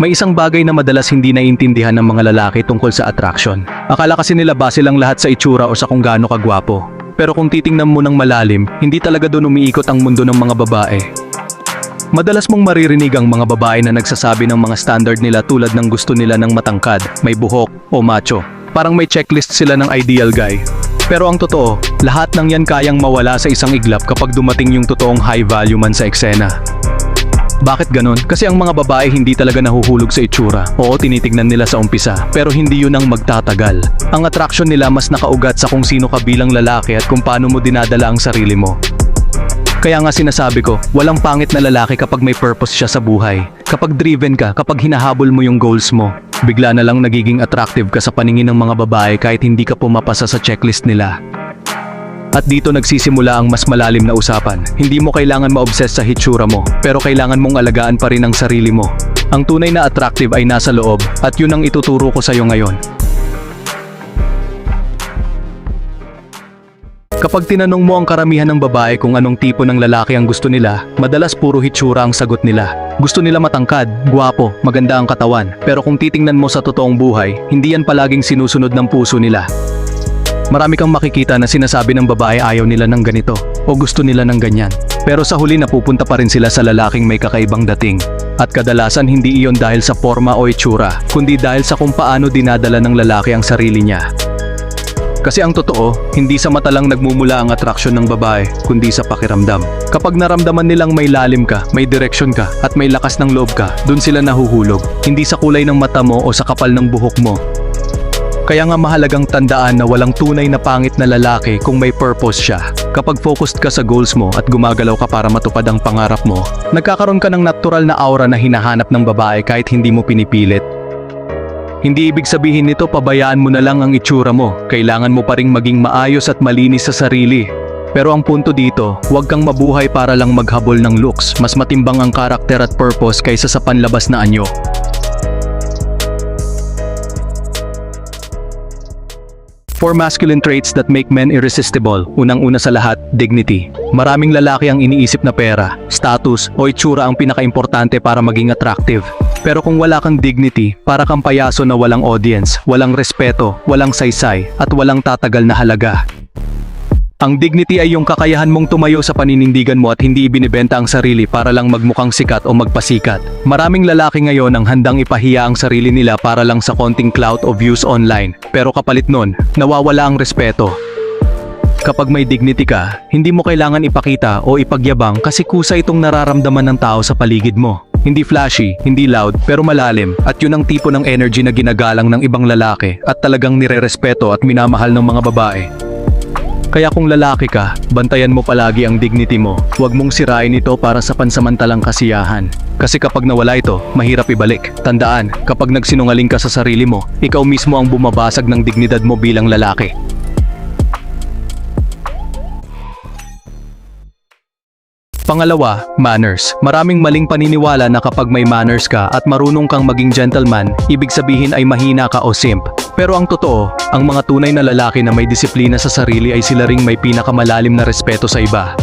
May isang bagay na madalas hindi naiintindihan ng mga lalaki tungkol sa attraction. Akala kasi nila base lang lahat sa itsura o sa kung gaano kagwapo. Pero kung titingnan mo ng malalim, hindi talaga doon umiikot ang mundo ng mga babae. Madalas mong maririnig ang mga babae na nagsasabi ng mga standard nila tulad ng gusto nila ng matangkad, may buhok, o macho. Parang may checklist sila ng ideal guy. Pero ang totoo, lahat ng yan kayang mawala sa isang iglap kapag dumating yung totoong high value man sa eksena. Bakit ganon? Kasi ang mga babae hindi talaga nahuhulog sa itsura. Oo, tinitignan nila sa umpisa, pero hindi yun ang magtatagal. Ang attraction nila mas nakaugat sa kung sino ka bilang lalaki at kung paano mo dinadala ang sarili mo. Kaya nga sinasabi ko, walang pangit na lalaki kapag may purpose siya sa buhay. Kapag driven ka, kapag hinahabol mo yung goals mo. Bigla na lang nagiging attractive ka sa paningin ng mga babae kahit hindi ka pumapasa sa checklist nila. At dito nagsisimula ang mas malalim na usapan. Hindi mo kailangan ma-obsess sa hitsura mo, pero kailangan mong alagaan pa rin ang sarili mo. Ang tunay na attractive ay nasa loob, at yun ang ituturo ko sa'yo ngayon. Kapag tinanong mo ang karamihan ng babae kung anong tipo ng lalaki ang gusto nila, madalas puro hitsura ang sagot nila. Gusto nila matangkad, guwapo, maganda ang katawan, pero kung titingnan mo sa totoong buhay, hindi yan palaging sinusunod ng puso nila. Marami kang makikita na sinasabi ng babae ayaw nila ng ganito o gusto nila ng ganyan. Pero sa huli napupunta pa rin sila sa lalaking may kakaibang dating. At kadalasan hindi iyon dahil sa forma o itsura, kundi dahil sa kung paano dinadala ng lalaki ang sarili niya. Kasi ang totoo, hindi sa mata lang nagmumula ang atraksyon ng babae, kundi sa pakiramdam. Kapag naramdaman nilang may lalim ka, may direksyon ka, at may lakas ng loob ka, dun sila nahuhulog. Hindi sa kulay ng mata mo o sa kapal ng buhok mo, kaya nga mahalagang tandaan na walang tunay na pangit na lalaki kung may purpose siya. Kapag focused ka sa goals mo at gumagalaw ka para matupad ang pangarap mo, nagkakaroon ka ng natural na aura na hinahanap ng babae kahit hindi mo pinipilit. Hindi ibig sabihin nito pabayaan mo na lang ang itsura mo, kailangan mo pa ring maging maayos at malinis sa sarili. Pero ang punto dito, huwag kang mabuhay para lang maghabol ng looks, mas matimbang ang karakter at purpose kaysa sa panlabas na anyo. Four masculine traits that make men irresistible. Unang-una sa lahat, dignity. Maraming lalaki ang iniisip na pera, status, o itsura ang pinakaimportante para maging attractive. Pero kung wala kang dignity, para kang payaso na walang audience, walang respeto, walang saysay, at walang tatagal na halaga. Ang dignity ay yung kakayahan mong tumayo sa paninindigan mo at hindi ibinibenta ang sarili para lang magmukhang sikat o magpasikat. Maraming lalaki ngayon ang handang ipahiya ang sarili nila para lang sa konting clout o views online. Pero kapalit nun, nawawala ang respeto. Kapag may dignity ka, hindi mo kailangan ipakita o ipagyabang kasi kusa itong nararamdaman ng tao sa paligid mo. Hindi flashy, hindi loud, pero malalim at yun ang tipo ng energy na ginagalang ng ibang lalaki at talagang nirerespeto at minamahal ng mga babae. Kaya kung lalaki ka, bantayan mo palagi ang dignity mo. Huwag mong sirain ito para sa pansamantalang kasiyahan. Kasi kapag nawala ito, mahirap ibalik. Tandaan, kapag nagsinungaling ka sa sarili mo, ikaw mismo ang bumabasag ng dignidad mo bilang lalaki. Pangalawa, manners. Maraming maling paniniwala na kapag may manners ka at marunong kang maging gentleman, ibig sabihin ay mahina ka o simp. Pero ang totoo, ang mga tunay na lalaki na may disiplina sa sarili ay sila ring may pinakamalalim na respeto sa iba.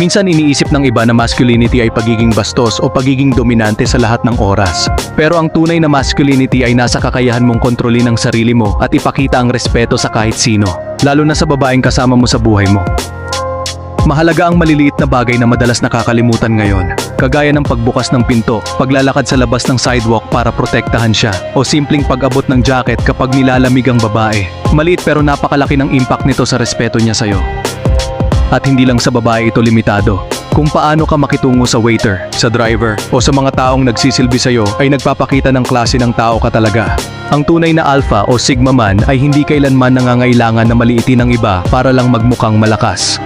Minsan iniisip ng iba na masculinity ay pagiging bastos o pagiging dominante sa lahat ng oras. Pero ang tunay na masculinity ay nasa kakayahan mong kontrolin ang sarili mo at ipakita ang respeto sa kahit sino, lalo na sa babaeng kasama mo sa buhay mo. Mahalaga ang maliliit na bagay na madalas nakakalimutan ngayon, kagaya ng pagbukas ng pinto, paglalakad sa labas ng sidewalk para protektahan siya, o simpleng pag-abot ng jacket kapag nilalamig ang babae. Maliit pero napakalaki ng impact nito sa respeto niya sa'yo. At hindi lang sa babae ito limitado. Kung paano ka makitungo sa waiter, sa driver, o sa mga taong nagsisilbi sa'yo ay nagpapakita ng klase ng tao ka talaga. Ang tunay na alpha o sigma man ay hindi kailanman nangangailangan na maliitin ng iba para lang magmukhang malakas.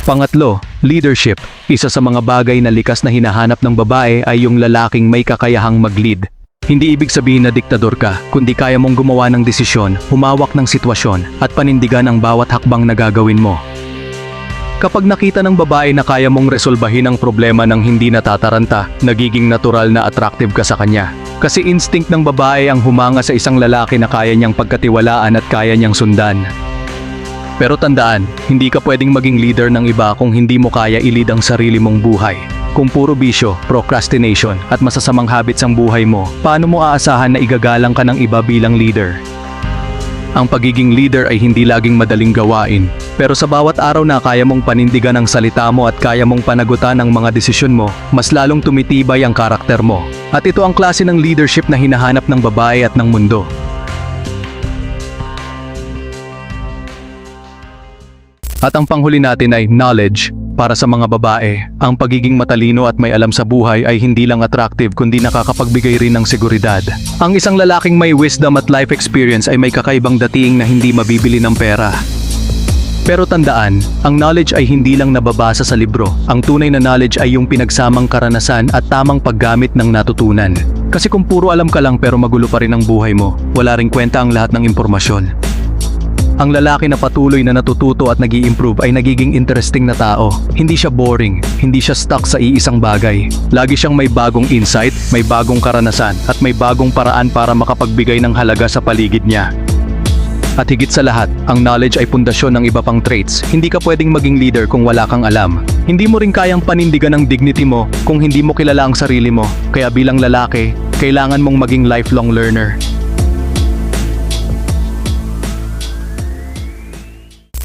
Pangatlo, leadership. Isa sa mga bagay na likas na hinahanap ng babae ay yung lalaking may kakayahang mag-lead. Hindi ibig sabihin na diktador ka, kundi kaya mong gumawa ng desisyon, humawak ng sitwasyon, at panindigan ang bawat hakbang na gagawin mo. Kapag nakita ng babae na kaya mong resolbahin ang problema ng hindi natataranta, nagiging natural na attractive ka sa kanya. Kasi instinct ng babae ang humanga sa isang lalaki na kaya niyang pagkatiwalaan at kaya niyang sundan. Pero tandaan, hindi ka pwedeng maging leader ng iba kung hindi mo kaya ilid ang sarili mong buhay. Kung puro bisyo, procrastination, at masasamang habits ang buhay mo, paano mo aasahan na igagalang ka ng iba bilang leader? Ang pagiging leader ay hindi laging madaling gawain. Pero sa bawat araw na kaya mong panindigan ang salita mo at kaya mong panagutan ang mga desisyon mo, mas lalong tumitibay ang karakter mo. At ito ang klase ng leadership na hinahanap ng babae at ng mundo. At ang panghuli natin ay knowledge. Para sa mga babae, ang pagiging matalino at may alam sa buhay ay hindi lang attractive kundi nakakapagbigay rin ng seguridad. Ang isang lalaking may wisdom at life experience ay may kakaibang dating na hindi mabibili ng pera. Pero tandaan, ang knowledge ay hindi lang nababasa sa libro. Ang tunay na knowledge ay yung pinagsamang karanasan at tamang paggamit ng natutunan. Kasi kung puro alam ka lang pero magulo pa rin ang buhay mo, wala ring kwenta ang lahat ng impormasyon. Ang lalaki na patuloy na natututo at nag improve ay nagiging interesting na tao. Hindi siya boring, hindi siya stuck sa iisang bagay. Lagi siyang may bagong insight, may bagong karanasan, at may bagong paraan para makapagbigay ng halaga sa paligid niya. At higit sa lahat, ang knowledge ay pundasyon ng iba pang traits. Hindi ka pwedeng maging leader kung wala kang alam. Hindi mo rin kayang panindigan ang dignity mo kung hindi mo kilala ang sarili mo. Kaya bilang lalaki, kailangan mong maging lifelong learner.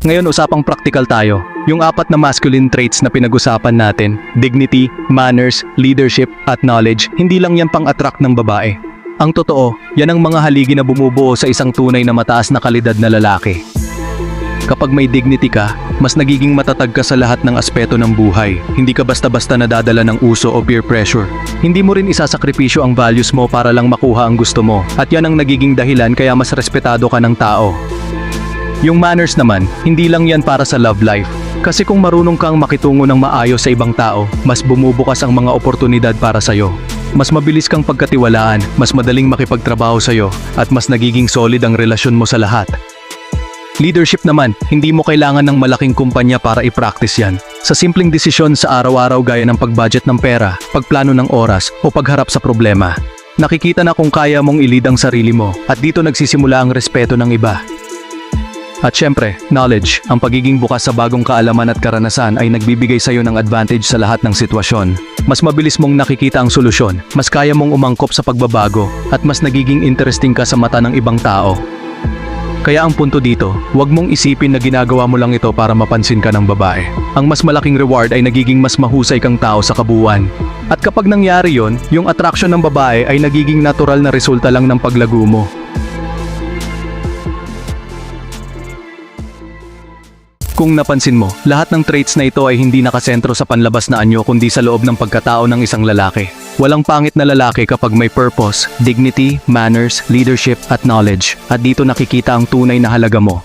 Ngayon usapang practical tayo. Yung apat na masculine traits na pinag-usapan natin, dignity, manners, leadership, at knowledge, hindi lang yan pang-attract ng babae. Ang totoo, yan ang mga haligi na bumubuo sa isang tunay na mataas na kalidad na lalaki. Kapag may dignity ka, mas nagiging matatag ka sa lahat ng aspeto ng buhay. Hindi ka basta-basta nadadala ng uso o peer pressure. Hindi mo rin isasakripisyo ang values mo para lang makuha ang gusto mo. At yan ang nagiging dahilan kaya mas respetado ka ng tao. Yung manners naman, hindi lang yan para sa love life. Kasi kung marunong kang makitungo ng maayos sa ibang tao, mas bumubukas ang mga oportunidad para sa'yo. Mas mabilis kang pagkatiwalaan, mas madaling makipagtrabaho sa'yo, at mas nagiging solid ang relasyon mo sa lahat. Leadership naman, hindi mo kailangan ng malaking kumpanya para i-practice yan. Sa simpleng desisyon sa araw-araw gaya ng pag-budget ng pera, pagplano ng oras, o pagharap sa problema. Nakikita na kung kaya mong ilid ang sarili mo, at dito nagsisimula ang respeto ng iba. At syempre, knowledge, ang pagiging bukas sa bagong kaalaman at karanasan ay nagbibigay sa iyo ng advantage sa lahat ng sitwasyon. Mas mabilis mong nakikita ang solusyon, mas kaya mong umangkop sa pagbabago, at mas nagiging interesting ka sa mata ng ibang tao. Kaya ang punto dito, huwag mong isipin na ginagawa mo lang ito para mapansin ka ng babae. Ang mas malaking reward ay nagiging mas mahusay kang tao sa kabuuan. At kapag nangyari yon, yung attraction ng babae ay nagiging natural na resulta lang ng paglago mo. Kung napansin mo, lahat ng traits na ito ay hindi nakasentro sa panlabas na anyo kundi sa loob ng pagkatao ng isang lalaki. Walang pangit na lalaki kapag may purpose, dignity, manners, leadership at knowledge. At dito nakikita ang tunay na halaga mo.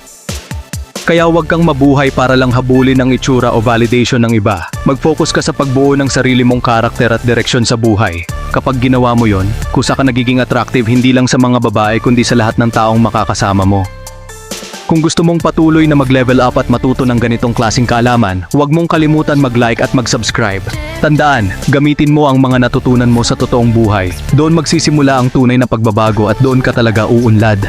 Kaya huwag kang mabuhay para lang habulin ang itsura o validation ng iba. Mag-focus ka sa pagbuo ng sarili mong karakter at direksyon sa buhay. Kapag ginawa mo yon, kusa ka nagiging attractive hindi lang sa mga babae kundi sa lahat ng taong makakasama mo. Kung gusto mong patuloy na mag-level up at matuto ng ganitong klasing kaalaman, huwag mong kalimutan mag-like at mag-subscribe. Tandaan, gamitin mo ang mga natutunan mo sa totoong buhay. Doon magsisimula ang tunay na pagbabago at doon ka talaga uunlad.